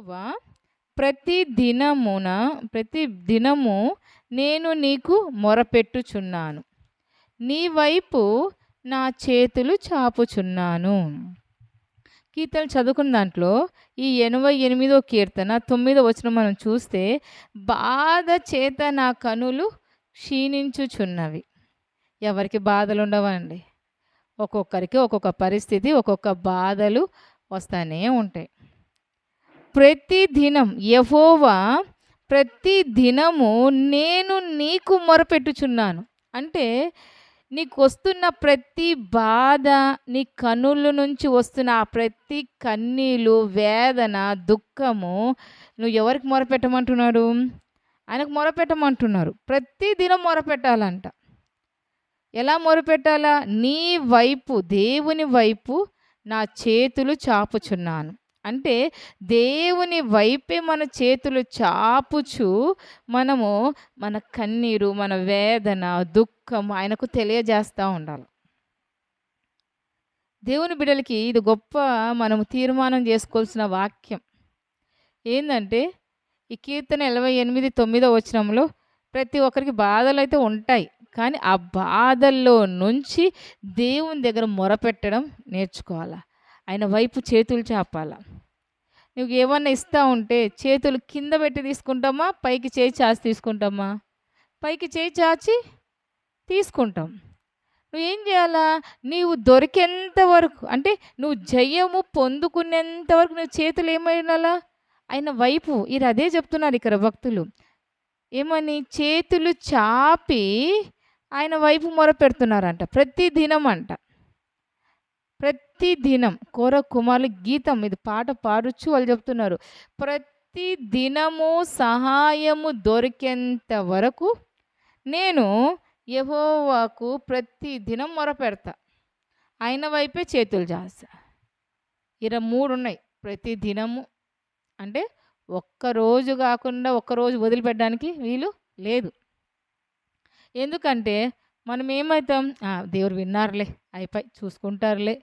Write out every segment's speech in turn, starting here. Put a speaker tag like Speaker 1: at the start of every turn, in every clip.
Speaker 1: యెహోవా ప్రతి దినమున ప్రతి దినము నేను నీకు మొరపెట్టుచున్నాను. నీ వైపు నా చేతులు చాపుచున్నాను. కీర్తన చదువుకున్న దాంట్లో ఈ ఎనభై ఎనిమిదో కీర్తన తొమ్మిదో వచ్చిన మనం చూస్తే బాధ చేత నా కనులు క్షీణించుచున్నవి. ఎవరికి బాధలు ఉండవండి. ఒక్కొక్కరికి ఒక్కొక్క పరిస్థితి ఒక్కొక్క బాధలు వస్తూనే ఉంటాయి. ప్రతి దినం యహోవా ప్రతి దినము నేను నీకు మొరపెట్టుచున్నాను. అంటే నీకు వస్తున్న ప్రతి బాధ నీ కన్నుల నుంచి వస్తున్న ఆ ప్రతి కన్నీలు వేదన దుఃఖము నువ్వు ఎవరికి మొరపెట్టమంటున్నాడు? ఆయనకు మొరపెట్టమంటున్నారు. ప్రతి దినం మొరపెట్టాలంట. ఎలా మొరపెట్టాలా? నీ వైపు దేవుని వైపు నా చేతులు చాపుచున్నాను. అంటే దేవుని వైపే మన చేతులు చాపుచు మనము మన కన్నీరు మన వేదన దుఃఖం ఆయనకు తెలియజేస్తూ ఉండాలి. దేవుని బిడ్డలకి ఇది గొప్ప మనము తీర్మానం చేసుకోవాల్సిన వాక్యం. ఏంటంటే ఈ కీర్తన ఇరవై ఎనిమిది తొమ్మిదో వచనంలో ప్రతి ఒక్కరికి బాధలు అయితే ఉంటాయి కానీ ఆ బాధల్లో నుంచి దేవుని దగ్గర మొరపెట్టడం నేర్చుకోవాలా? ఆయన వైపు చేతులు చాపాలా. నువ్వు ఏమన్నా ఇస్తా ఉంటే చేతులు కింద పెట్టి తీసుకుంటామా? పైకి చేయి చాచి తీసుకుంటామా? పైకి చేయి చాచి తీసుకుంటాం. నువ్వు ఏం చేయాలా? నీవు దొరికేంత వరకు అంటే నువ్వు జయము పొందుకునేంత వరకు నువ్వు చేతులు ఏమైనా ఆయన వైపు ఇది అదే చెప్తున్నారు ఇక్కడ భక్తులు. ఏమని? చేతులు చాపి ఆయన వైపు మొర పెడుతున్నారంట ప్రతి దినం అంట ప్రతి దినం కోర కుమారులు గీతం ఇది పాట పాడుచు వాళ్ళు చెప్తున్నారు. ప్రతి దినము సహాయము దొరికేంత వరకు నేను యహోవాకు ప్రతి దినం మొరపెడతా. ఆయన వైపే చేతులు చేస్తా ఇరవై మూడు ఉన్నాయి ప్రతి దినము అంటే ఒక్కరోజు కాకుండా ఒక్కరోజు వదిలిపెట్టడానికి వీలు లేదు. ఎందుకంటే మనం ఏమవుతాం "ఆ, దేవుడు విన్నారులే అయిపోయి చూసుకుంటారులే.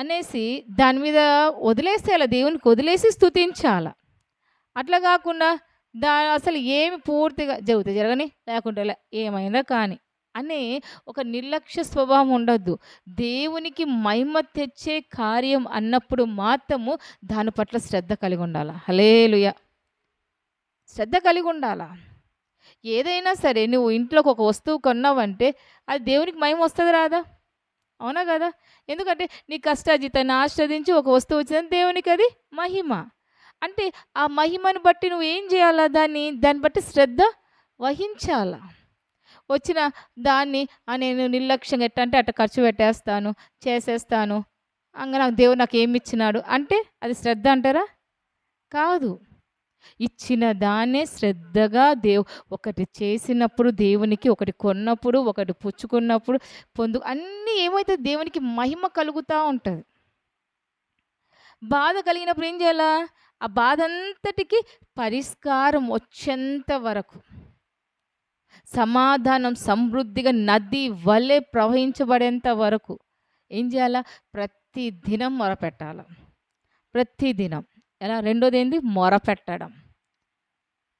Speaker 1: అనేసి దాని మీద వదిలేస్తే అలా దేవునికి వదిలేసి స్థుతించాల అట్లా కాకుండా దా అసలు ఏమి పూర్తిగా జరుగుతాయి జరగని లేకుంటే లే, ఏమైనా కానీ అనే ఒక నిర్లక్ష్య స్వభావం ఉండొద్దు. దేవునికి మహిమ తెచ్చే కార్యం అన్నప్పుడు మాత్రము దాని పట్ల శ్రద్ధ కలిగి ఉండాలా? హలేలుయ శ్రద్ధ కలిగి ఉండాలా? ఏదైనా సరే నువ్వు ఇంట్లోకి ఒక వస్తువు కొన్నావంటే అది దేవునికి మహిమ వస్తుంది రాదా? అవునా కదా? ఎందుకంటే నీ కష్టాజితాన్ని ఆశ్రదించి ఒక వస్తువు వచ్చిందని దేవునికి అది మహిమ. అంటే ఆ మహిమను బట్టి నువ్వు ఏం చేయాలా? దాన్ని దాన్ని బట్టి శ్రద్ధ వహించాలా? వచ్చిన దాన్ని నేను నిర్లక్ష్యంగా ఎట్ట అంటే అట్ట ఖర్చు పెట్టేస్తాను చేసేస్తాను అంగ నాకు దేవుడు నాకు ఏమి ఇచ్చినాడు అంటే అది శ్రద్ధ అంటారా? కాదు. ఇచ్చిన దాన్నే శ్రద్ధగా దేవు ఒకటి చేసినప్పుడు దేవునికి ఒకటి కొన్నప్పుడు ఒకటి పుచ్చుకున్నప్పుడు పొందు అన్నీ ఏమైతే దేవునికి మహిమ కలుగుతూ ఉంటుంది. బాధ కలిగినప్పుడు ఏం చేయాలా? ఆ బాధ అంతటికి పరిష్కారం వచ్చేంత వరకు. సమాధానం సమృద్ధిగా నది వలె ప్రవహించబడేంత వరకు ఏం చేయాలా? ప్రతి దినం మొరపెట్టాల? ప్రతి దినం ఎలా? రెండోది ఏంది మొరపెట్టడం.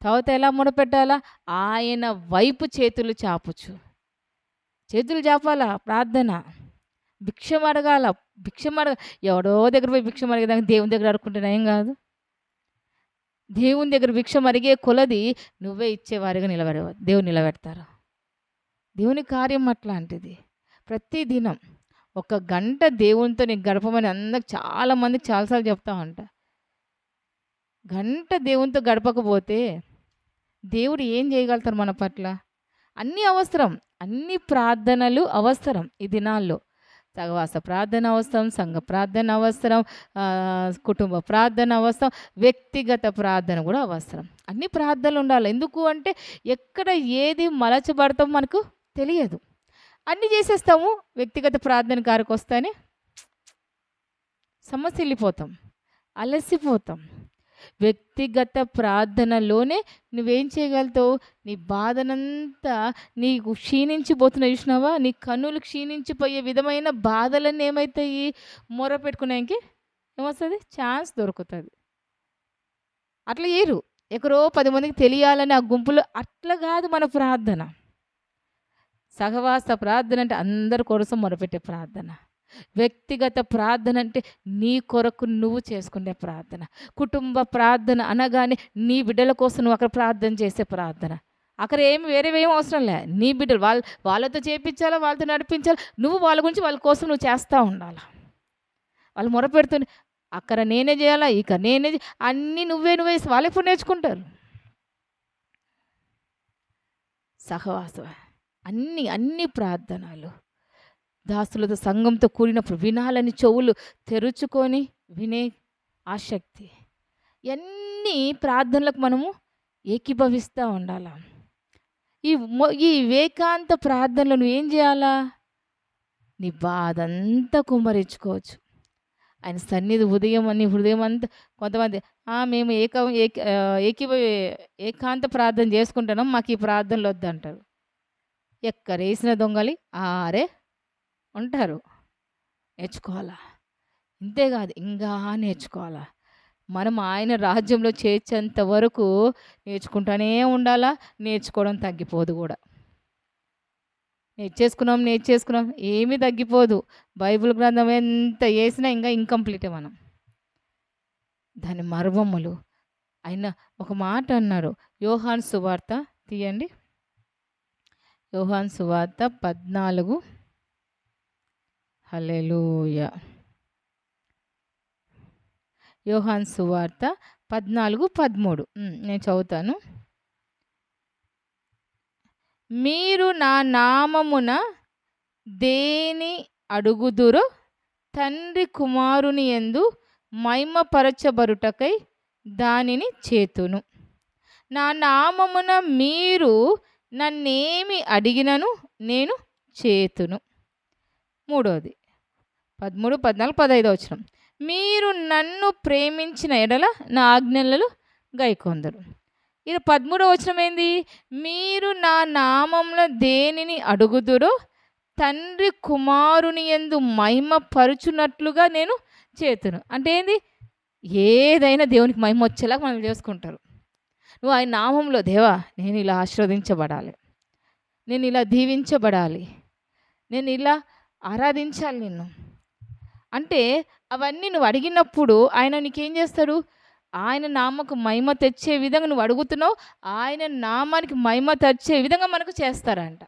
Speaker 1: తర్వాత ఎలా మొరపెట్టాలా? ఆయన వైపు చేతులు చాపుచు. చేతులు చాపాలా? ప్రార్థన. భిక్షం అడగాల. భిక్షం అడగ ఎవడో దగ్గర పోయి భిక్షం అడిగేదానికి దేవుని దగ్గర అడుక్కుంటే ఏం కాదు. దేవుని దగ్గర భిక్షం అడిగే కొలది నువ్వే ఇచ్చేవారిగా నిలబడే దేవుని నిలబెడతారు. దేవుని కార్యం అట్లాంటిది. ప్రతి దినం ఒక గంట దేవునితో నీకు గడపమని అందరికి చాలామందికి చాలాసార్లు చెప్తా ఉంటా గంట దేవునితో గడపకపోతే దేవుడు ఏం చేయగలుగుతారు మన పట్ల? అన్నీ అవసరం అన్ని ప్రార్థనలు అవసరం ఈ దినాల్లో. సహవాస ప్రార్థన అవసరం సంఘ ప్రార్థన అవసరం కుటుంబ ప్రార్థన అవసరం వ్యక్తిగత ప్రార్థన కూడా అవసరం. అన్ని ప్రార్థనలు ఉండాలి. ఎందుకు అంటే ఎక్కడ ఏది మలచబడతాం మనకు తెలియదు. అన్నీ చేసేస్తాము వ్యక్తిగత ప్రార్థన కారకు వస్తేనే సమస్య వెళ్ళిపోతాం అలసిపోతాం. వ్యక్తిగత ప్రార్థనలోనే నువ్వేం చేయగలుగుతావు? నీ బాధనంతా నీకు క్షీణించిపోతున్నా చూసినావా? నీ కన్నులు క్షీణించిపోయే విధమైన బాధలన్నీ ఏమవుతాయి మొర పెట్టుకునేకి ఏమొస్తుంది? ఛాన్స్ దొరుకుతుంది. అట్లా చేయరు. ఎక్కడో పది మందికి తెలియాలని ఆ గుంపులో అట్లా కాదు మన ప్రార్థన. సహవాస ప్రార్థన అంటే అందరి కోసం మొరపెట్టే ప్రార్థన. వ్యక్తిగత ప్రార్థన అంటే నీ కొరకు నువ్వు చేసుకునే ప్రార్థన. కుటుంబ ప్రార్థన అనగానే నీ బిడ్డల కోసం నువ్వు అక్కడ ప్రార్థన చేసే ప్రార్థన. అక్కడ ఏమి వేరే ఏం అవసరం లే. నీ బిడ్డలు వాళ్ళ వాళ్ళతో చేపించాలా వాళ్ళతో నడిపించాలా? నువ్వు వాళ్ళ గురించి వాళ్ళ కోసం నువ్వు చేస్తూ ఉండాలి? వాళ్ళు మొరపెడుతుంది అక్కడ నేనే చేయాలా ఇక నేనే అన్నీ నువ్వే నువ్వే వాళ్ళు ఎప్పుడు నేర్చుకుంటారు? సహవాసం అన్ని అన్ని ప్రార్థనలు. దాసులతో సంఘంతో కూడినప్పుడు వినాలని చెవులు తెరుచుకొని వినే ఆసక్తి ఎన్ని ప్రార్థనలకు మనము ఏకీభవిస్తూ ఉండాలా? ఈ ఈ వేకాంత ప్రార్థనలు నువ్వు ఏం చేయాలా? నీ బాధ అంతా కుమ్మరించుకోవచ్చు. ఆయన సన్నిధి ఉదయం అని హృదయం అంతా కొంతమంది "ఆ, మేము ఏక ఏకీ ఏకీభ ఏకాంత ప్రార్థన చేసుకుంటున్నాం మాకు ఈ ప్రార్థనలు వద్దంటారు. ఎక్కరేసిన దొంగలి ఆరే ఉంటారు. నేర్చుకోవాలా? ఇంతేకాదు ఇంకా నేర్చుకోవాలా? మనం ఆయన రాజ్యంలో చేర్చేంత వరకు నేర్చుకుంటూనే ఉండాలా? నేర్చుకోవడం తగ్గిపోదు కూడా. నేర్చేసుకున్నాం నేర్చేసుకున్నాం. ఏమీ తగ్గిపోదు. బైబిల్ గ్రంథం ఎంత వేసినా ఇంకా ఇంకంప్లీటే మనం. దాని మర్మములు ఆయన ఒక మాట అన్నారు. యోహాన్ సువార్త తీయండి. యోహాన్ సువార్త పద్నాలుగు హల్లెలూయా. యోహాన్ సువార్త పద్నాలుగు పదమూడు. నేను చదువుతాను. మీరు నా నామమున దేని అడుగుదురో తండ్రి కుమారుని ఎందు మైమపరచబరుటకై దానిని చేతును. నా నామమున మీరు నన్నేమి అడిగినను నేను చేతును. మూడోది పదమూడు పద్నాలుగు పదహైదు వచ్చిన. మీరు నన్ను ప్రేమించిన ఎడల నా ఆజ్ఞలలో గైకొందరు. ఇది పదమూడవ వచనం ఏంది? మీరు నా నామంలో దేనిని అడుగుదురో తండ్రి కుమారుని ఎందు మహిమ పరుచున్నట్లుగా నేను చేతును. అంటే ఏంది? ఏదైనా దేవునికి మహిమ వచ్చేలాగా మనం చేసుకుంటారు. నువ్వు ఆయన నామంలో దేవా నేను ఇలా ఆశీర్వదించబడాలి. నేను ఇలా దీవించబడాలి. నేను ఇలా ఆరాధించాలి నిన్ను. అంటే అవన్నీ నువ్వు అడిగినప్పుడు ఆయన నీకేం చేస్తాడు? ఆయన నామకు మహిమ తెచ్చే విధంగా నువ్వు అడుగుతున్నావు ఆయన నామానికి మహిమ తెచ్చే విధంగా మనకు చేస్తారంట.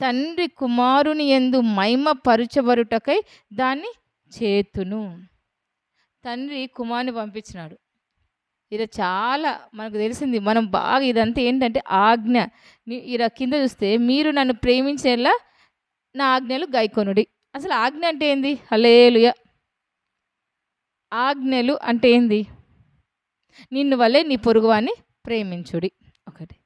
Speaker 1: తండ్రి కుమారుని ఎందు మహిమ పరుచబరుటకై దాన్ని చేతును. తండ్రి కుమారుని పంపించినాడు. ఇది చాలా మనకు తెలిసింది మనం బాగా ఇదంతా ఏంటంటే ఆజ్ఞ. ఇలా కింద చూస్తే మీరు నన్ను ప్రేమించేలా నా ఆజ్ఞలు గైకొనుడి. అసలు ఆజ్ఞ అంటే ఏంది? హలేలుయ ఆజ్ఞలు అంటే ఏంది? నిన్ను వల్లే నీ పొరుగువాన్ని ప్రేమించుడి. ఒకటి.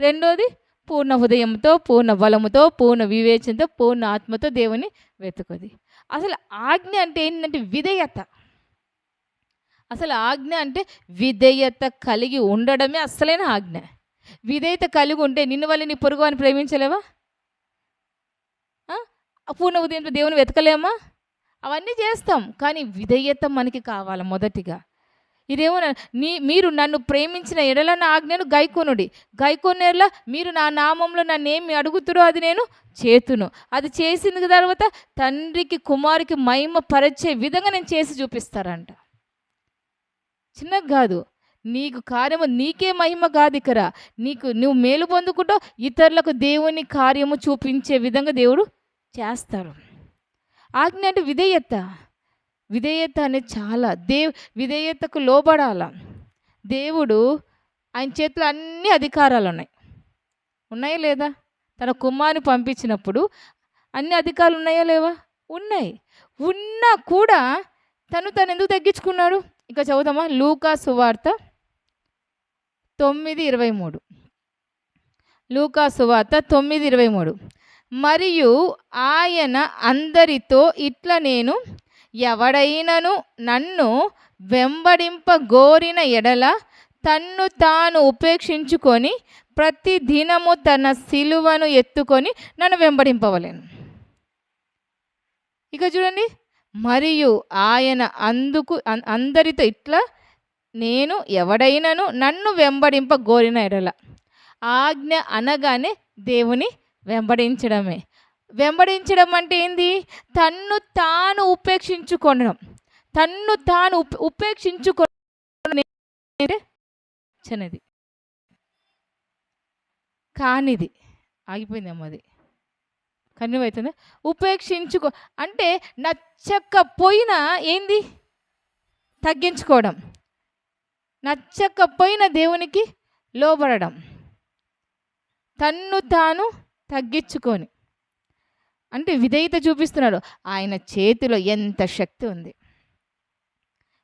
Speaker 1: రెండోది పూర్ణ హృదయంతో పూర్ణ బలముతో పూర్ణ వివేచనతో పూర్ణ ఆత్మతో దేవుని వెతుకుది. అసలు ఆజ్ఞ అంటే ఏంటంటే విధేయత. అసలు ఆజ్ఞ అంటే విధేయత కలిగి ఉండడమే అసలైన ఆజ్ఞ. విధేయత కలిగి ఉంటే నిన్ను వల్ల నీ పొరుగు అని ప్రేమించలేవా? పూర్ణ ఉదయంతో దేవుని వెతకలేమా? అవన్నీ చేస్తాం కానీ విధేయత మనకి కావాలి మొదటిగా. ఇదేమో నీ మీరు నన్ను ప్రేమించిన ఎడల నా ఆజ్ఞను గైకొనుడి. గైకొనేలా మీరు నా నామంలో నన్ను ఏమి అడుగుతురో అది నేను చేతును. అది చేసిన తర్వాత తండ్రికి కుమారుకి మహిమ పరిచే విధంగా నేను చేసి చూపిస్తారంట. చిన్నగా కాదు నీకు కార్యము నీకే మహిమ కాదు ఇక్కడ నీకు నువ్వు మేలు పొందుకుంటావు ఇతరులకు దేవుని కార్యము చూపించే విధంగా దేవుడు చేస్తారు. ఆజ్ఞ అంటే విధేయత. విధేయత అనేది చాలా. దేవ్ విధేయతకు లోబడాల. దేవుడు ఆయన చేతిలో అన్ని అధికారాలు ఉన్నాయి. ఉన్నాయా లేదా? తన కుమారుని పంపించినప్పుడు అన్ని అధికారాలు ఉన్నాయా లేవా? ఉన్నాయి. ఉన్నా కూడా తను తను ఎందుకు తగ్గించుకున్నాడు? ఇక చదువుతామా లూకా సువార్త తొమ్మిది ఇరవై మూడు. లూకా సువార్త తొమ్మిది ఇరవై మూడు. మరియు ఆయన అందరితో ఇట్ల నేను ఎవడైనను నన్ను వెంబడింప గోరిన ఎడల తన్ను తాను ఉపేక్షించుకొని ప్రతి దినము తన సిలువను ఎత్తుకొని నన్ను వెంబడింపవలేను. ఇక చూడండి మరియు ఆయన అందుకు అన్- అందరితో ఇట్లా నేను ఎవడైనను నన్ను వెంబడింప గోరిన ఎడల. ఆజ్ఞ అనగానే దేవుని వెంబడించడమే. వెంబడించడం అంటే ఏంది? తన్ను తాను ఉపేక్షించుకోవడం తన్ను తాను ఉప ఉపేక్షించుకోవడం కానిది. ఆగిపోయిందేమో అది. కన్ను ఉపేక్షించుకో అంటే నచ్చకపోయినా ఏంది? తగ్గించుకోవడం. నచ్చకపోయిన దేవునికి లోబడడం. తన్ను తాను తగ్గించుకొని. అంటే విధేయత చూపిస్తున్నాడు. ఆయన చేతిలో ఎంత శక్తి ఉంది.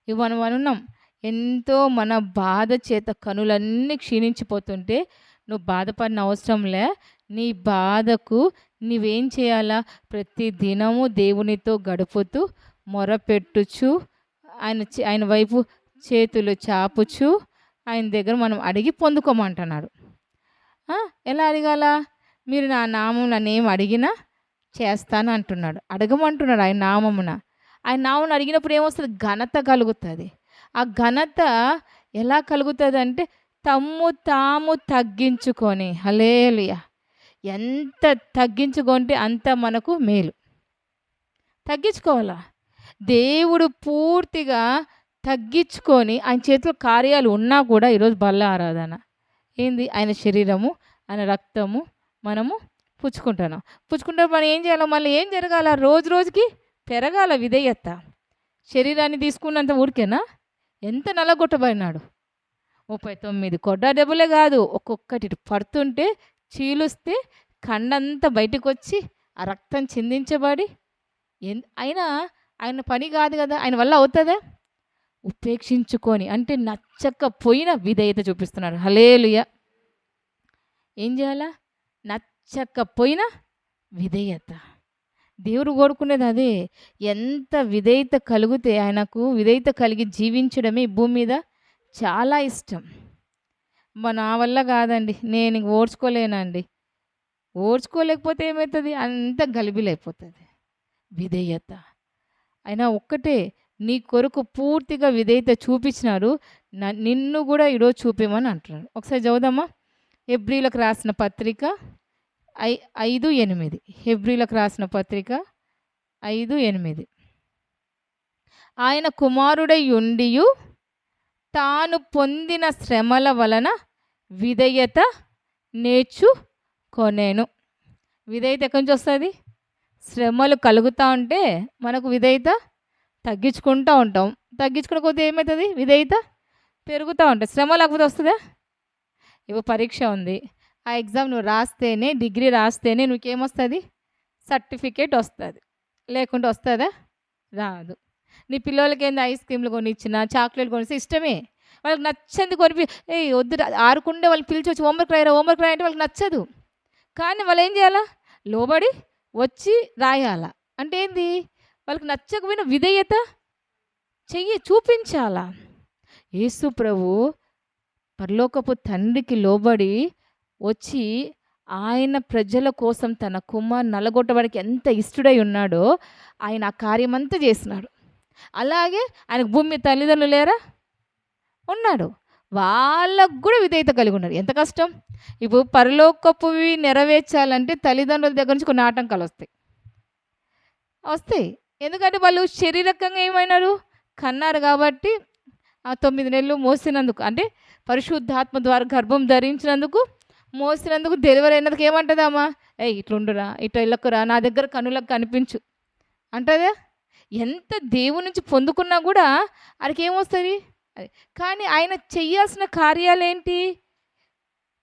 Speaker 1: ఇవ్వను మనం ఎంతో మన బాధ చేత కనులన్నీ క్షీణించిపోతుంటే నువ్వు బాధపడిన అవసరంలే నీ బాధకు నీవేం చేయాలా? ప్రతి దినము దేవునితో గడుపుతూ మొరపెట్టుచు ఆయన ఆయన వైపు చేతులు చాపుచు ఆయన దగ్గర మనం అడిగి పొందుకోమంటున్నాడు. ఎలా అడగాల? మీరు నా నామం నన్ను అడిగినా చేస్తాను అంటున్నాడు. అడగమంటున్నాడు ఆయన నామమున. ఆయన నామం అడిగినప్పుడు ఏమొస్తుంది? ఘనత కలుగుతుంది. ఆ ఘనత ఎలా కలుగుతుంది అంటే తమ్ము తాము తగ్గించుకొని హలేలుయ ఎంత తగ్గించుకుంటే అంత మనకు మేలు. తగ్గించుకోవాలా? దేవుడు పూర్తిగా తగ్గించుకొని ఆయన చేతిలో కార్యాలు ఉన్నా కూడా ఈరోజు బల్ల ఆరాధన. ఏంది? ఆయన శరీరము ఆయన రక్తము మనము పుచ్చుకుంటున్నాం పుచ్చుకుంటే మనం ఏం చేయాలో? మళ్ళీ ఏం జరగాల? రోజు రోజుకి పెరగాల విధేయత. శరీరాన్ని తీసుకున్నంత ఊరికేనా? ఎంత నలగొట్టబడినాడు? ముప్పై తొమ్మిది కొడ్డ దెబ్బలే కాదు. ఒక్కొక్కటి పడుతుంటే చీలుస్తే కండంతా బయటకు వచ్చి ఆ రక్తం చిందించబడి ఎన్ అయినా ఆయన పని కాదు కదా? ఆయన వల్ల అవుతుందా? ఉపేక్షించుకొని అంటే నచ్చకపోయిన విధేయత చూపిస్తున్నాడు హలేలుయ ఏం చేయాలా? నచ్చకపోయిన విధేయత. దేవుడు కోరుకునేది అదే ఎంత విధేయత కలిగితే ఆయనకు విధేయత కలిగి జీవించడమే భూమి మీద చాలా ఇష్టం. మా నా వల్ల కాదండి నేను ఓడ్చుకోలేనండి ఓడ్చుకోలేకపోతే ఏమవుతుంది అంత గలిబిలైపోతుంది. విధేయత. అయినా ఒక్కటే నీ కొరకు పూర్తిగా విధేయత చూపించినాడు నిన్ను కూడా ఈరోజు చూపించమని అంటున్నాడు. ఒకసారి చదువుదామా? ఎబ్రిలకు రాసిన పత్రిక ఐ ఐదు ఎనిమిది. హెబ్రిలకు రాసిన పత్రిక ఐదు ఎనిమిది. ఆయన కుమారుడై ఉండియు తాను పొందిన శ్రమల వలన విధేయత నేర్చుకొనేను విధేయత ఎక్కడి నుంచి వస్తుంది? శ్రమలు కలుగుతూ ఉంటే మనకు విధేయత తగ్గించుకుంటూ ఉంటాం. తగ్గించుకున్న కొద్దీ ఏమవుతుంది విధేయత పెరుగుతూ ఉంటుంది. శ్రమ లేకపోతే వస్తుందా? ఇవ్వ పరీక్ష ఉంది. ఆ ఎగ్జామ్ నువ్వు రాస్తేనే డిగ్రీ రాస్తేనే నీకేమొస్తుంది? సర్టిఫికేట్ వస్తుంది. లేకుంటే వస్తుందా? రాదు. నీ పిల్లలకి ఏంది ఐస్ క్రీమ్లు కొనిచ్చిన చాక్లెట్ కొనిస్తే ఇష్టమే? వాళ్ళకి నచ్చింది కొనిపి ఏ వద్దు ఆరుకుండే వాళ్ళు పిలిచి వచ్చి హోంవర్క్ రాయరా హోంవర్క్ రాయంటే వాళ్ళకి నచ్చదు. కానీ వాళ్ళు ఏం చేయాలా? లోబడి వచ్చి రాయాల. అంటే ఏంది? వాళ్ళకి నచ్చకపోయిన విధేయత చెయ్యి చూపించాలా? యేసు ప్రభు పరలోకపు తండ్రికి లోబడి వచ్చి ఆయన ప్రజల కోసం తన కుమార్ నలగొట్టవాడికి ఎంత ఇష్టడై ఉన్నాడో ఆయన ఆ కార్యమంతా చేసినాడు. అలాగే ఆయనకు భూమి తల్లిదండ్రులు లేరా? ఉన్నాడు. వాళ్ళకు కూడా విధేయత కలిగి ఉన్నారు ఎంత కష్టం? ఇప్పుడు పరలోకపువి నెరవేర్చాలంటే తల్లిదండ్రుల దగ్గర నుంచి కొన్ని ఆటంకాలు వస్తాయి. వస్తాయి. ఎందుకంటే వాళ్ళు శారీరకంగా ఏమైనారు? కన్నారు కాబట్టి ఆ తొమ్మిది నెలలు మోసినందుకు అంటే పరిశుద్ధాత్మ ద్వారా గర్భం ధరించినందుకు మోసినందుకు డెలివరీ అయినందుకు ఏమంటుందమ్మా ఏ ఇట్లుండురా ఇట్లా వెళ్ళకురా నా దగ్గర కనులకు కనిపించు. అంటదా? ఎంత దేవుని నుంచి పొందుకున్నా కూడా ఆయనకి ఏమొస్తుంది అది. కానీ ఆయన చెయ్యాల్సిన కార్యాలేంటి?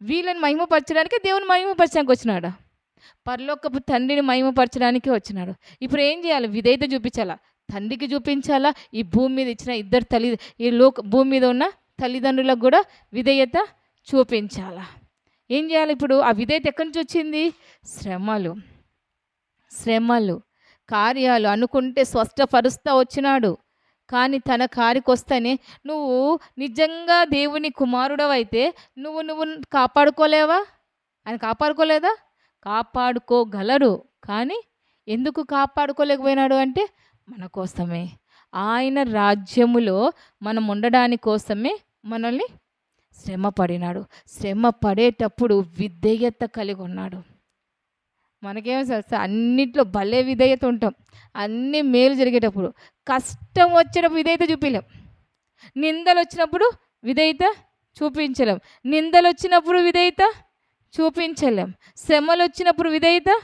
Speaker 1: వీళ్ళని మహిమపరచడానికి దేవుని మహిమపరచడానికి వచ్చినాడు? పరలోకపు తండ్రిని మహిమపరచడానికి వచ్చినాడు. ఇప్పుడు ఏం చేయాలి? విధేయత చూపించాలా? తండ్రికి చూపించాలా? ఈ భూమి మీద ఇచ్చిన ఇద్దరు తల్లి ఈ లోక భూమి మీద ఉన్న తల్లిదండ్రులకు కూడా విధేయత చూపించాలా? ఏం చేయాలి ఇప్పుడు? ఆ విధేయత ఎక్కడి నుంచి వచ్చింది? శ్రమలు. శ్రమలు. కార్యాలు అనుకుంటే స్వస్థపరుస్తా వచ్చినాడు. కానీ తన కారికి వస్తేనే నువ్వు నిజంగా దేవుని కుమారుడవైతే నువ్వు నువ్వు కాపాడుకోలేవా? ఆయన కాపాడుకోలేదా? కాపాడుకోగలడు కానీ ఎందుకు కాపాడుకోలేకపోయినాడు అంటే మన కోసమే. ఆయన రాజ్యములో మనం ఉండడాని కోసమే మనల్ని శ్రమ పడినాడు. శ్రమ పడేటప్పుడు విధేయత కలిగి ఉన్నాడు. మనకేమో తెలుస్తా అన్నిట్లో భలే విధేయత ఉంటాం. అన్ని మేలు జరిగేటప్పుడు కష్టం వచ్చేటప్పుడు విధేయత చూపించలేం నిందలు వచ్చినప్పుడు విధేయత చూపించలేం. నిందలు వచ్చినప్పుడు విధేయత చూపించలేం. శ్రమలు వచ్చినప్పుడు విధేయత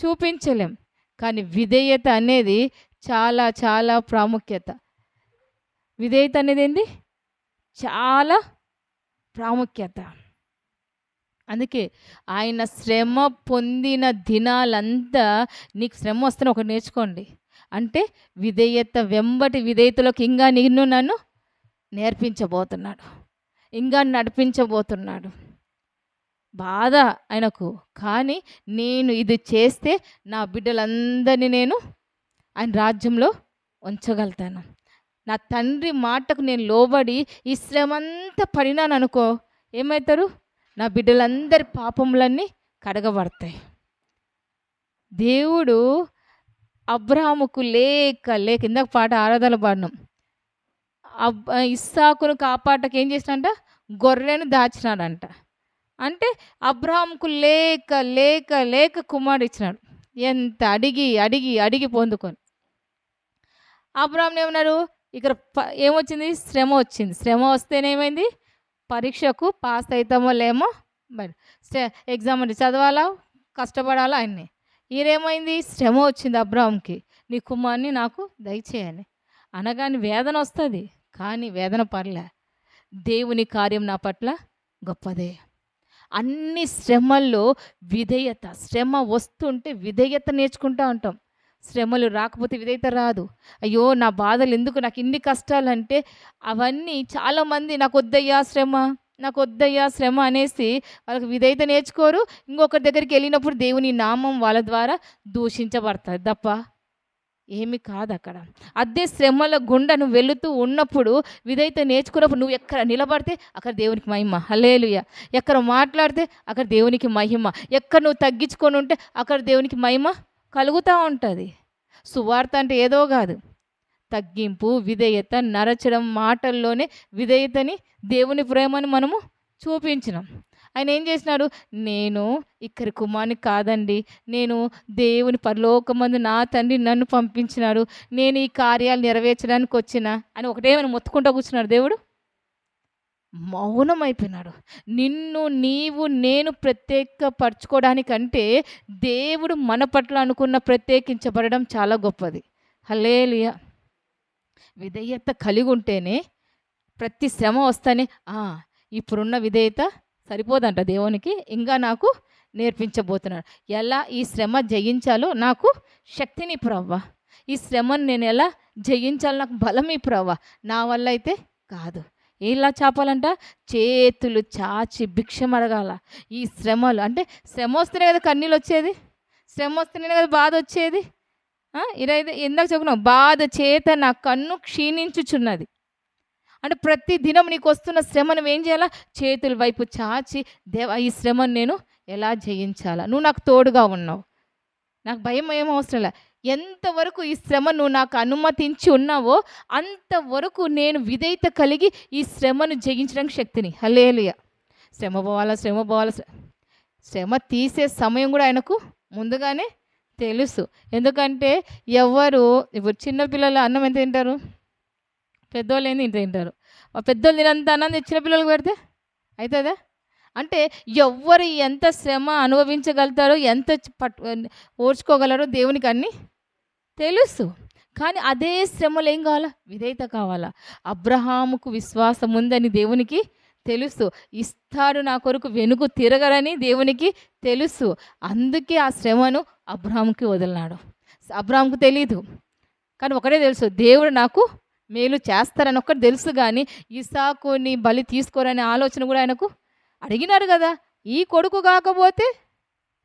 Speaker 1: చూపించలేం. కానీ విధేయత అనేది చాలా చాలా ప్రాముఖ్యత. విధేయత అనేది ఏంది చాలా ప్రాముఖ్యత. అందుకే ఆయన శ్రమ పొందిన దినాలంతా నీకు శ్రమ వస్తున్న ఒకటి నేర్చుకోండి. అంటే విధేయత వెంబటి విధేయతలోకి ఇంకా నిన్ను నన్ను నేర్పించబోతున్నాడు. ఇంకా నడిపించబోతున్నాడు. బాధ ఆయనకు. కానీ నేను ఇది చేస్తే నా బిడ్డలందరినీ నేను ఆయన రాజ్యంలో ఉంచగలుగుతాను. నా తండ్రి మాటకు నేను లోబడి ఈ శ్రమంతా పడినాను అనుకో ఏమవుతారు నా బిడ్డలందరి పాపములన్నీ కడగబడతాయి. దేవుడు అబ్రాహాముకు లేక లేక ఇందాక పాట ఆరాధన పాడినాం. అబ్ ఇస్సాకును కాపాటకు ఏం చేసినంట గొర్రెను దాచినాడంట. అంటే అబ్రాహంకు లేక లేక లేక కుమారుడు ఇచ్చినాడు. ఎంత అడిగి అడిగి అడిగి పొందుకొని. అబ్రాహం ఏమన్నారు ఇక్కడ ఏమొచ్చింది? శ్రమ వచ్చింది. శ్రమ వస్తేనేమైంది పరీక్షకు పాస్ అవుతామో లేమో మరి. ఎగ్జామ్ అంటే చదవాలా? కష్టపడాలా? అన్నీ. ఈరేమైంది శ్రమ వచ్చింది అబ్రాహంకి. నీ కుమార్ని నాకు దయచేయని అనగాని వేదన వస్తుంది. కానీ వేదన పర్లే దేవుని కార్యం నా పట్ల గొప్పదే. అన్ని శ్రమల్లో విధేయత. శ్రమ వస్తుంటే విధేయత నేర్చుకుంటా ఉంటాం. శ్రమలు రాకపోతే విధేయత రాదు. అయ్యో నా బాధలు ఎందుకు? నాకు ఇన్ని కష్టాలంటే అవన్నీ చాలామంది నాకు వద్దయ్యా శ్రమ నాకు వద్దయ్యా శ్రమ అనేసి వాళ్ళకి విధేయత నేర్చుకోరు. ఇంకొకరి దగ్గరికి వెళ్ళినప్పుడు దేవుని నామం వాళ్ళ ద్వారా దూషించబడతారు తప్ప ఏమి కాదు అక్కడ. అదే శ్రమల గుండా నువ్వు వెళుతూ ఉన్నప్పుడు విధేయత నేర్చుకున్నప్పుడు నువ్వు ఎక్కడ నిలబడితే అక్కడ దేవునికి మహిమ. హలేలుయ ఎక్కడ మాట్లాడితే అక్కడ దేవునికి మహిమ. ఎక్కడ నువ్వు తగ్గించుకొని ఉంటే అక్కడ దేవునికి మహిమ. కలుగుతూ ఉంటుంది. సువార్త అంటే ఏదో కాదు. తగ్గింపు విధేయత నరచడం మాటల్లోనే విధేయతని దేవుని ప్రేమని మనము చూపించినాం. ఆయన ఏం చేసినాడు? నేను ఇక్కడి కుమార్ని కాదండి. నేను దేవుని పరలోకమందు నా తండ్రి నన్ను పంపించినాడు. నేను ఈ కార్యాలు నెరవేర్చడానికి వచ్చిన అని ఒకటేమైనా మొత్తుకుంటూ కూర్చున్నాడు దేవుడు? మౌనం అయిపోయినాడు నిన్ను నీవు నేను ప్రత్యేకపరచుకోవడానికంటే దేవుడు మన పట్ల అనుకున్న ప్రత్యేకించబడడం చాలా గొప్పది. హలేలియా విధేయత కలిగి ఉంటేనే ప్రతి శ్రమ వస్తేనే "ఆ, ఇప్పుడున్న విధేయత సరిపోదంట దేవునికి ఇంకా నాకు నేర్పించబోతున్నాడు. ఎలా ఈ శ్రమ జయించాలో నాకు శక్తిని ప్రవ్వ ఈ శ్రమను నేను ఎలా జయించాలో నాకు బలం ఈ ప్రవ్వ నా వల్ల అయితే కాదు. ఎలా చాపాలంట? చేతులు చాచి భిక్షం అడగాల. ఈ శ్రమలు అంటే శ్రమ వస్తేనే కదా కన్నీళ్ళు వచ్చేది? శ్రమ వస్తేనే కదా బాధ వచ్చేది? ఆ, ఇరవై ఇందాక చెప్పుకున్నాం బాధ చేత నా కన్ను క్షీణించుచున్నది. అంటే ప్రతి దినం నీకు వస్తున్న శ్రమ నువ్వు ఏం చేయాలా? చేతుల వైపు చాచి దేవ ఈ శ్రమను నేను ఎలా జయించాలా? నువ్వు నాకు తోడుగా ఉన్నావు. నాకు భయం ఏం అవసరం లే. ఎంతవరకు ఈ శ్రమ నువ్వు నాకు అనుమతించి ఉన్నావో అంతవరకు నేను విధేయత కలిగి ఈ శ్రమను జయించడానికి శక్తిని. హలేలుయ శ్రమ పోవాలా శ్రమ పోవాలా? శ్రమ తీసే సమయం కూడా ఆయనకు ముందుగానే తెలుసు. ఎందుకంటే ఎవరు ఇప్పుడు చిన్నపిల్లలు అన్నం ఎంత తింటారు? పెద్దోళ్ళు ఏంది ఇంత తింటారు? పెద్దోళ్ళు తినంత అన్నం చిన్నపిల్లలకు పెడితే అవుతుందా అంటే ఎవ్వరు ఎంత శ్రమ అనుభవించగలుగుతారో ఎంత పట్టు ఓర్చుకోగలరో దేవునికి అన్నీ తెలుసు. కానీ అదే శ్రమలు ఏం కావాలా? విధేయత కావాలా? అబ్రహాముకు విశ్వాసం ఉందని దేవునికి తెలుసు. ఇస్తాడు నా కొరకు వెనుక తిరగరని దేవునికి తెలుసు. అందుకే ఆ శ్రమను అబ్రహాంకి వదిలినాడు. అబ్రహాంకు తెలీదు. కానీ ఒకటే తెలుసు. దేవుడు నాకు మేలు చేస్తారని ఒక్కటి తెలుసు కానీ ఇసాకుని బలి తీసుకోరనే ఆలోచన కూడా ఆయనకు అడిగినారు కదా. ఈ కొడుకు కాకపోతే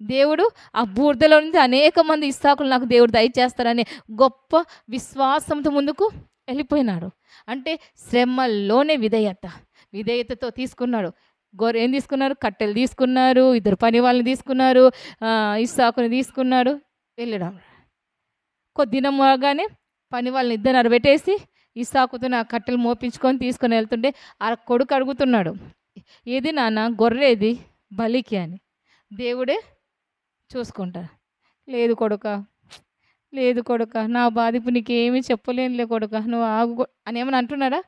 Speaker 1: దేవుడు ఆ బూర్దలో నుంచి అనేక మంది ఇస్సాకులు నాకు దేవుడు దయచేస్తారనే గొప్ప విశ్వాసంతో ముందుకు వెళ్ళిపోయినాడు. అంటే శ్రమల్లోనే విధేయత. విధేయతతో తీసుకున్నాడు. గొర్రె ఏం తీసుకున్నారు? కట్టెలు తీసుకున్నారు ఇద్దరు పని వాళ్ళని తీసుకున్నారు ఆ, ఇస్సాకుని తీసుకున్నాడు వెళ్ళడం. కొద్దినం అవగానే పని వాళ్ళని ఇద్దరు అరబెట్టేసి ఇసాకుతో నా కట్టెలు మోపించుకొని తీసుకొని వెళ్తుంటే ఆ కొడుకు అడుగుతున్నాడు ఏది నాన్న? గొర్రెది బలికి అని. దేవుడే చూసుకుంటారు లేదు కొడుక. లేదు కొడుక. నా బాధిపు నీకేమీ చెప్పలేనులే కొడుక. నువ్వు ఆగు అని ఏమని అంటున్నాడా?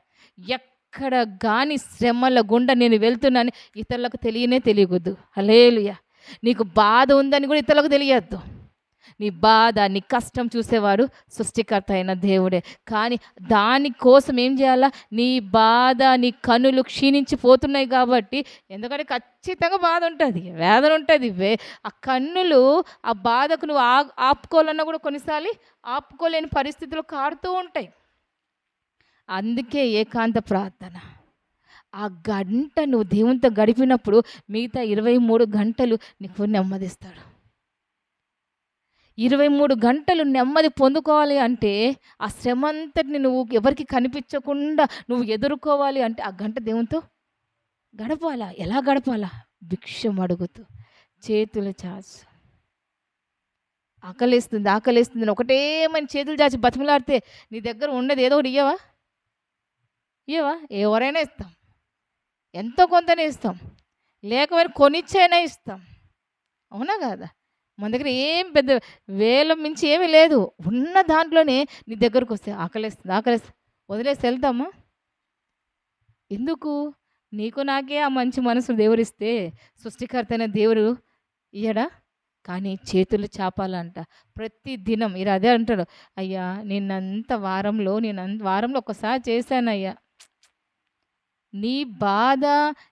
Speaker 1: ఎక్కడ గాని శ్రమల గుండా నేను వెళ్తున్నాను ఇతరులకు తెలియనే తెలియకూడదు. అలేలుయా నీకు బాధ ఉందని కూడా ఇతరులకు తెలియద్దు. నీ బాధ నీ కష్టం చూసేవాడు సృష్టికర్త అయిన దేవుడే. కానీ దానికోసం ఏం చేయాలా? నీ బాధ నీ కనులు క్షీణించిపోతున్నాయి కాబట్టి ఎందుకంటే ఖచ్చితంగా బాధ ఉంటుంది వేదన ఉంటుంది. వే ఆ కన్నులు ఆ బాధకు నువ్వు ఆ ఆపుకోవాలన్నా కూడా కొన్నిసార్లు ఆపుకోలేని పరిస్థితులు కారుతూ ఉంటాయి. అందుకే ఏకాంత ప్రార్థన. ఆ గంట నువ్వు దేవునితో గడిపినప్పుడు మిగతా ఇరవై మూడు గంటలు నీకు నెమ్మదిస్తాడు. ఇరవై మూడు గంటలు నెమ్మది పొందుకోవాలి అంటే ఆ శ్రమ అంతటిని నువ్వు ఎవరికి కనిపించకుండా నువ్వు ఎదుర్కోవాలి అంటే ఆ గంట దేవునితో గడపాలా? ఎలా గడపాలా? భిక్షం అడుగుతూ చేతులు చాచు. ఆకలేస్తుంది ఆకలేస్తుంది. ఒకటే మన చేతులు చాచి బతిమలాడితే నీ దగ్గర ఉండేది ఏదో ఒకటి ఇయ్యవా? ఇయ్యవా? ఎవరైనా ఇస్తాం. ఎంతో కొంతనే ఇస్తాం. లేకపోయినా కొనిచ్చైనా ఇస్తాం. అవునా కాదా? మన దగ్గర ఏం పెద్ద వేల మించి ఏమీ లేదు. ఉన్న దాంట్లోనే నీ దగ్గరకు వస్తే ఆకలేస్తుంది. ఆకలేస్తుంది వదిలేసి వెళ్తామా ఎందుకు? నీకు నాకే ఆ మంచి మనసు దేవుడిస్తే సృష్టికర్త అయిన దేవుడు ఇయ్యడా? కానీ చేతులు చాపాలంట. ప్రతి దినం ఇది అదే అంటాడు. అయ్యా నిన్నంత వారంలో నేను అంత వారంలో ఒకసారి చేశానయ్యా. నీ బాధ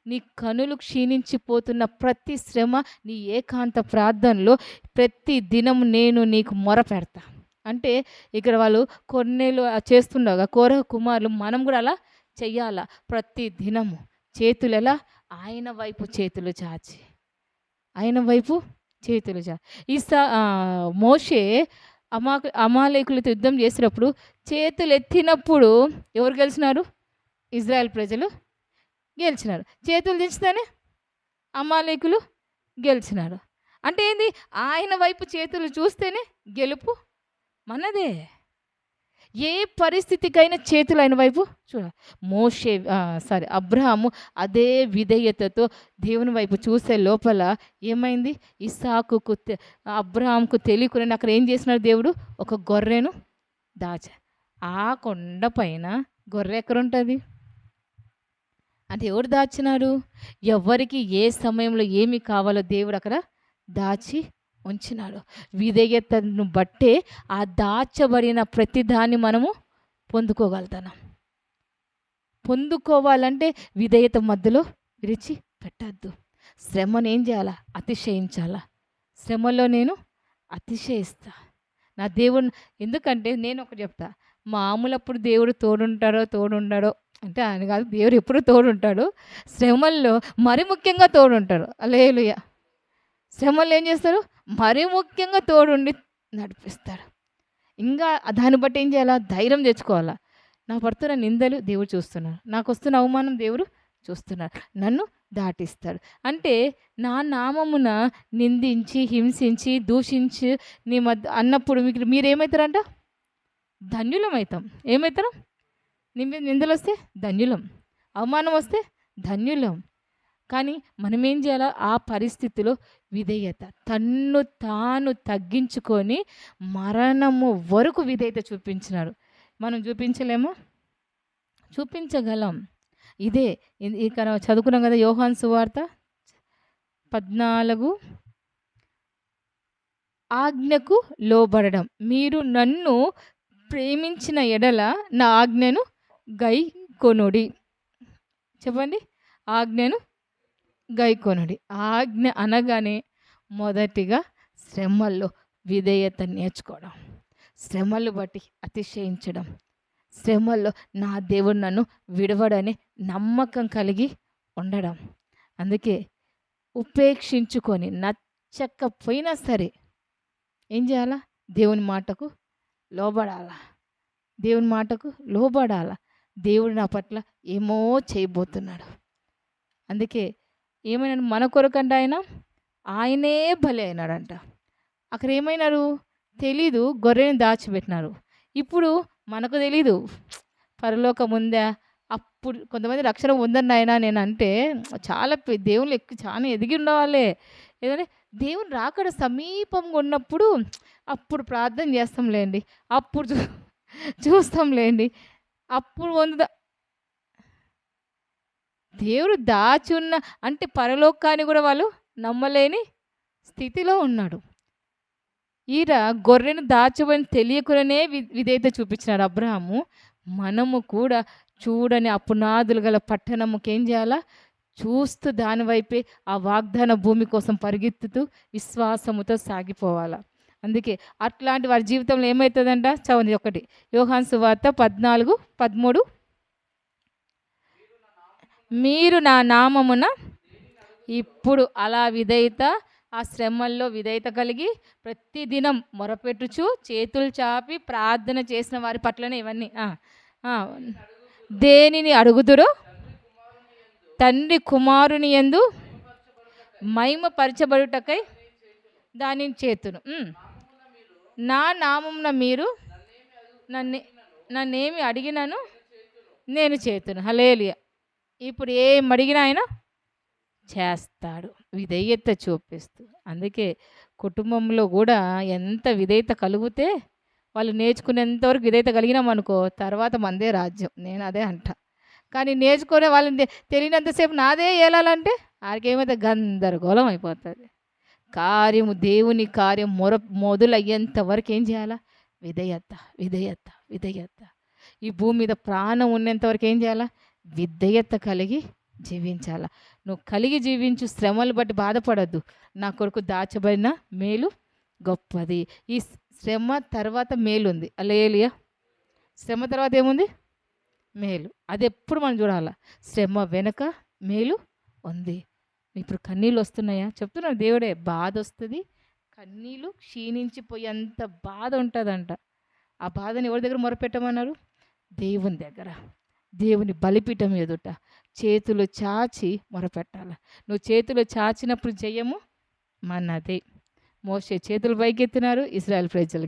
Speaker 1: నీ కనులు క్షీణించిపోతున్న ప్రతి శ్రమ నీ ఏకాంత ప్రార్థనలో ప్రతి దినం నేను నీకు మొర పెడతా. అంటే ఇక్కడ వాళ్ళు కొన్నేళ్ళు చేస్తుండగా కోర కుమారులు మనం కూడా అలా చెయ్యాలా? ప్రతి దినము చేతులు ఎలా? ఆయన వైపు చేతులు చాచి. ఆయన వైపు చేతులు చాచి ఈసా ఆ, మోషే అమా అమాలేకులతో యుద్ధం చేసినప్పుడు చేతులు ఎత్తినప్పుడు ఎవరు గెలిచినారు? ఇజ్రాయెల్ ప్రజలు. గెలిచినారు చేతులు దించుతానే అమాలేకులు గెలిచినారు అంటే ఏంది? ఆయన వైపు చేతులు చూస్తేనే గెలుపు మనదే. ఏ పరిస్థితికైనా చేతులు ఆయన వైపు చూడ మోషే సారీ అబ్రహాము అదే విధేయతతో దేవుని వైపు చూసే లోపల ఏమైంది? ఇసాకుకు అబ్రహాంకు తెలియకుండా అక్కడ ఏం చేసినాడు దేవుడు? ఒక గొర్రెను దాచ. ఆ కొండ పైన గొర్రె ఎక్కడ ఉంటుంది అంటే ఎవడు దాచినాడు. ఎవరికి ఏ సమయంలో ఏమి కావాలో దేవుడు అక్కడ దాచి ఉంచినాడు. విధేయతను బట్టే ఆ దాచబడిన ప్రతిదాన్ని మనము పొందుకోగలుగుతాం. పొందుకోవాలంటే విధేయత మధ్యలో విరిచి పెట్టద్దు శ్రమను ఏం చేయాలా? అతిశయించాలా? శ్రమలో నేను అతిశయిస్తా. నా దేవుడు ఎందుకంటే నేను ఒకటి చెప్తా. మామూలప్పుడు దేవుడు తోడుంటాడో తోడుండడో అంటే ఆయన కాదు దేవుడు ఎప్పుడు తోడుంటాడు. శ్రమల్లో మరి ముఖ్యంగా తోడుంటాడు. అలేలుయ శ్రమల్లో ఏం చేస్తారు? మరి ముఖ్యంగా తోడుండి నడిపిస్తాడు. ఇంకా దాన్ని బట్టి ఏం చేయాలా? ధైర్యం తెచ్చుకోవాలా? నా పడుతున్న నిందలు దేవుడు చూస్తున్నారు నాకు వస్తున్న అవమానం దేవుడు చూస్తున్నారు నన్ను దాటిస్తాడు. అంటే నా నామమున నిందించి హింసించి దూషించి నీ మధ్య అన్నప్పుడు మీకు మీరేమవుతారంట? ధన్యులం అవుతాం ఏమవుతాం నిందలు వస్తే ధన్యులం. అవమానం వస్తే ధన్యులం. కానీ మనం ఏం చేయాలో? ఆ పరిస్థితిలో విధేయత. తన్ను తాను తగ్గించుకొని మరణము వరకు విధేయత చూపించినారు మనం చూపించలేము? చూపించగలం. ఇదే ఇక్కడ చదువుకున్నాం కదా యోహాన్ సువార్త పద్నాలుగు. ఆజ్ఞకు లోబడడం. మీరు నన్ను ప్రేమించిన ఎడల నా ఆజ్ఞను గై కొనుడి. చెప్పండి? ఆజ్ఞను గై కొనుడి. ఆజ్ఞ అనగానే మొదటిగా శ్రమల్లో విధేయత నేర్చుకోవడం శ్రమలు బట్టి అతిశయించడం శ్రమల్లో నా దేవుడు నన్ను విడవడని నమ్మకం కలిగి ఉండడం. అందుకే ఉపేక్షించుకొని నచ్చకపోయినా సరే ఏం చేయాలా? దేవుని మాటకు లోబడాలా? దేవుని మాటకు లోబడాలా? దేవుడు నా పట్ల ఏమో చేయబోతున్నాడు. అందుకే ఏమైనా మన కొరకంట ఆయన ఆయనే బలి అయినాడంట. అక్కడ ఏమైనారు? తెలీదు గొర్రెని దాచిపెట్టినారు. ఇప్పుడు మనకు తెలీదు. పరలోకం ఉందా? అప్పుడు కొంతమంది రక్షణ ఉందని ఆయన నేను అంటే చాలా దేవుళ్ళు ఎక్కువ చాలా ఎదిగి ఉండవాలే ఏదంటే దేవుని రాకడ సమీపంగా ఉన్నప్పుడు అప్పుడు ప్రార్థన చేస్తాంలేండి. అప్పుడు చూ చూస్తాంలేండి. అప్పుడు పొందుదా దేవుడు దాచున్న అంటే పరలోకాన్ని కూడా వాళ్ళు నమ్మలేని స్థితిలో ఉన్నాడు. ఈర గొర్రెను దాచబని తెలియకునే వి- విధేయత చూపించినాడు అబ్రహాము. మనము కూడా చూడని అపునాదులు గల పట్టణముకి ఏం చేయాలా? చూస్తూ దానివైపే ఆ వాగ్దాన భూమి కోసం పరిగెత్తుతూ విశ్వాసముతో సాగిపోవాలా. అందుకే అట్లాంటి వారి జీవితంలో ఏమవుతుందంట చవండి ఒకటి యోహాన్ సువార్త పద్నాలుగు పదమూడు. మీరు నా నామమున ఇప్పుడు అలా విధేయత ఆ శ్రమల్లో విధేయత కలిగి ప్రతిదినం మొరపెట్టుచు చేతులు చాపి ప్రార్థన చేసిన వారి పట్లనే ఇవన్నీ. దేనిని అడుగుదురో? తండ్రి కుమారుని ఎందు మహిమపరచబడుటకై దానిని చేతును. నా నామంన మీరు నన్ను నన్నేమి అడిగినాను నేను చేతును. హలేలియ ఇప్పుడు ఏం అడిగినా ఆయన చేస్తాడు. విధేయత చూపిస్తూ. అందుకే కుటుంబంలో కూడా ఎంత విధేయత కలిగితే వాళ్ళు నేర్చుకునేంతవరకు విధేయత కలిగినాం అనుకో తర్వాత మందే రాజ్యం. నేను అదే అంట. కానీ నేర్చుకునే వాళ్ళని తెలియనంతసేపు నాదే ఏలాలంటే ఆడికేమైతే గందరగోళం అయిపోతుంది. కార్యము దేవుని కార్యం మొర మొదలయ్యేంత వరకు ఏం చేయాలా? విధేయత విధేయత విధేయత. ఈ భూమి మీద ప్రాణం ఉన్నంత వరకు ఏం చేయాలా? విధేయత కలిగి జీవించాలా. నువ్వు కలిగి జీవించు శ్రమలు బట్టి బాధపడద్దు. నా కొరకు దాచబడిన మేలు గొప్పది. ఈ శ్రమ తర్వాత మేలు ఉంది అలేలియా శ్రమ తర్వాత ఏముంది? మేలు. అది ఎప్పుడు మనం చూడాలా? శ్రమ వెనక మేలు ఉంది. ఇప్పుడు కన్నీళ్ళు వస్తున్నాయా? చెప్తున్నాడు దేవుడే బాధ వస్తుంది కన్నీళ్ళు క్షీణించిపోయేంత బాధ ఉంటుందంట. ఆ బాధని ఎవరి దగ్గర మొరపెట్టమన్నారు? దేవుని దగ్గర. దేవుని బలిపీఠం ఎదుట. చేతులు చాచి మొరపెట్టాల. నువ్వు చేతులు చాచినప్పుడు జయము మనదే. మోసే చేతులు పైకెత్తినారు ఇస్రాయల్ ప్రజలు